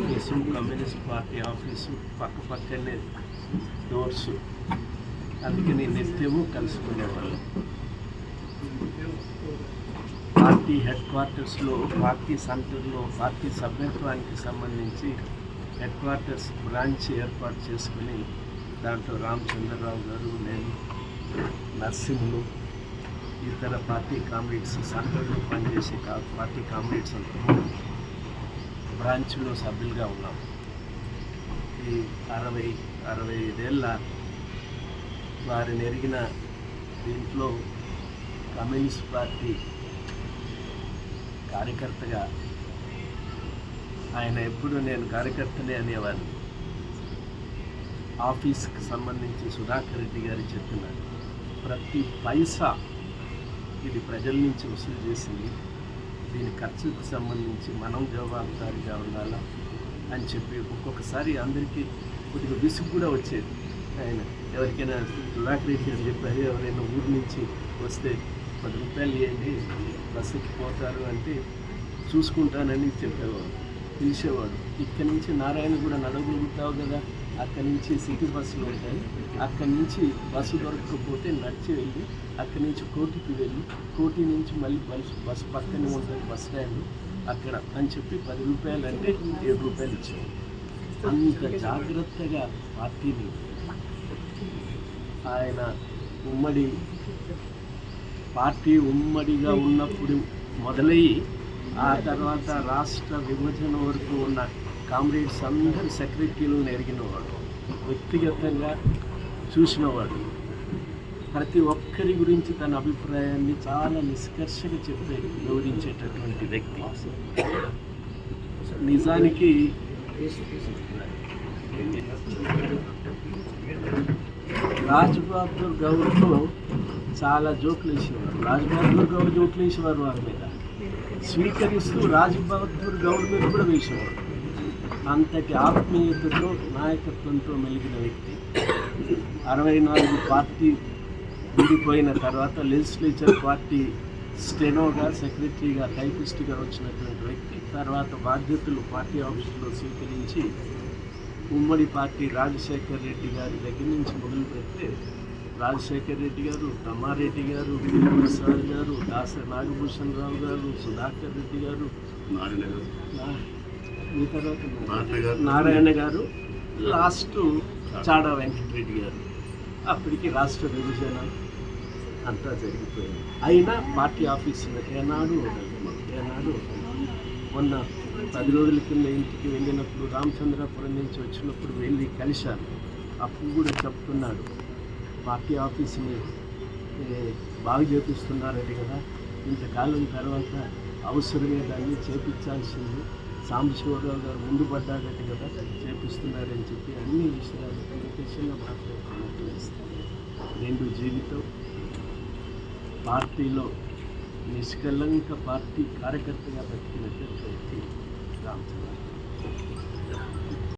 Office communist party office పక్క పక్కనే doors నేను నిత్యము కలుసుకునేవాళ్ళం పార్టీ హెడ్ క్వార్టర్స్లో పార్టీ సెంటర్లో పార్టీ సభ్యత్వానికి సంబంధించి హెడ్ క్వార్టర్స్ బ్రాంచ్ ఏర్పాటు చేసుకుని దాంట్లో రామచంద్రరావు గారు నేను నర్సింహులు ఇతర పార్టీ కామ్రేడ్స్ సెంటర్లో పనిచేసే కా- పార్టీ కామ్రేడ్స్ అంతా. బ్రాంచ్లో సభ్యులుగా ఉన్నాం. ఈ అరవై అరవై ఐదేళ్ళ వారిని నెరిగిన దీంట్లో కమ్యూనిస్ట్ పార్టీ కార్యకర్తగా ఆయన ఎప్పుడు నేను కార్యకర్తనే అనేవారు ఆఫీస్కి సంబంధించి సుధాకర్ రెడ్డి గారు చెప్పిన ప్రతి పైసా ఇది ప్రజల నుంచి వసూలు చేసింది. దీని ఖర్చుకి సంబంధించి మనం జవాబుదారిగా ఉండాలా అని చెప్పి ఒక్కొక్కసారి అందరికీ కొద్దిగా విసుగు కూడా వచ్చేది. ఆయన ఎవరికైనా సుధాకర్ రెడ్డి చెప్పారు ఎవరైనా ఊరి నుంచి వస్తే పది రూపాయలు ఇవ్వండి బస్సుకి పోతారు అంటే చూసుకుంటానని చెప్పేవాడు పిలిచేవాడు. ఇక్కడి నుంచి నారాయణ కూడా నడవగలుగుతావు కదా అక్కడి నుంచి సిటీ బస్సులు ఉంటాయి. అక్కడి నుంచి బస్సు దొరకకపోతే నడిచి వెళ్ళి అక్కడి నుంచి కోటికి వెళ్ళి కోటి నుంచి మళ్ళీ బస్సు బస్సు పక్కనే ఉంటుంది బస్ స్టాండ్. అక్కడ అని చెప్పి పది రూపాయలు అంటే ఏడు రూపాయలు ఇచ్చేవాడు అంత జాగ్రత్తగా పార్టీని ఆయన ఉమ్మడి పార్టీ ఉమ్మడిగా ఉన్నప్పుడు మొదలయ్యి ఆ తర్వాత రాష్ట్ర విభజన వరకు ఉన్న కామ్రేడ్స్ అందరి సెక్రటరీలను ఎరిగినవాడు వ్యక్తిగతంగా చూసినవాడు. ప్రతి ఒక్కరి గురించి తన అభిప్రాయాన్ని చాలా నిష్కర్షగా చెప్పే వివరించేటటువంటి వ్యక్తి. నిజానికి రాజ్బహదూర్ గౌడ్తో చాలా జోకులు వేసేవారు. రాజ్బహదూర్ గౌడ్ జోకులు వేసేవారు వారి మీద. స్వీకరిస్తూ రాజ్బహదూర్ గౌడ్ మీద కూడా వేసేవారు. అంతటి ఆత్మీయతతో నాయకత్వంతో మెలిగిన వ్యక్తి. అరవై నాలుగు పార్టీ విడిపోయిన తర్వాత లెజిస్లేచర్ పార్టీ స్టెనోగా సెక్రటరీగా టైపిస్ట్గా వచ్చినటువంటి వ్యక్తి. తర్వాత బాధ్యతలు పార్టీ ఆఫీసులో స్వీకరించి ఉమ్మడి పార్టీ రాజశేఖర్ రెడ్డి గారి దగ్గర నుంచి మొదలు పెడితే రాజశేఖర్ రెడ్డి గారు తమ్మారెడ్డి గారు ప్రసాద్ గారు దాస నాగభూషణ్ రావు గారు సుధాకర్ రెడ్డి గారు నారాయణ గారు లాస్ట్ చాడా వెంకటరెడ్డి గారు. అప్పటికి రాష్ట్ర విభజన అంతా జరిగిపోయింది. అయినా పార్టీ ఆఫీసులో ఏనాడు ఏనాడు మొన్న పది రోజుల కింద ఇంటికి వెళ్ళినప్పుడు రామచంద్రపురం నుంచి వచ్చినప్పుడు వెళ్ళి కలిశాను అప్పుడు కూడా చెప్తున్నాడు పార్టీ ఆఫీసుని బాగు చేపిస్తున్నారని కదా. ఇంతకాలం తర్వాత అవసరమే దాన్ని చేపించాల్సింది సాంబశివరావు గారు ముందు పడ్డాడట కదా చేపిస్తున్నారని చెప్పి అన్ని విషయాలు ప్రత్యక్షంగా మాట్లాడుతున్నట్టు వేస్తాను రెండు జీవితం. పార్టీలో నిష్కలంక పార్టీ కార్యకర్తగా బతికినటువంటి వ్యక్తి రామచంద్ర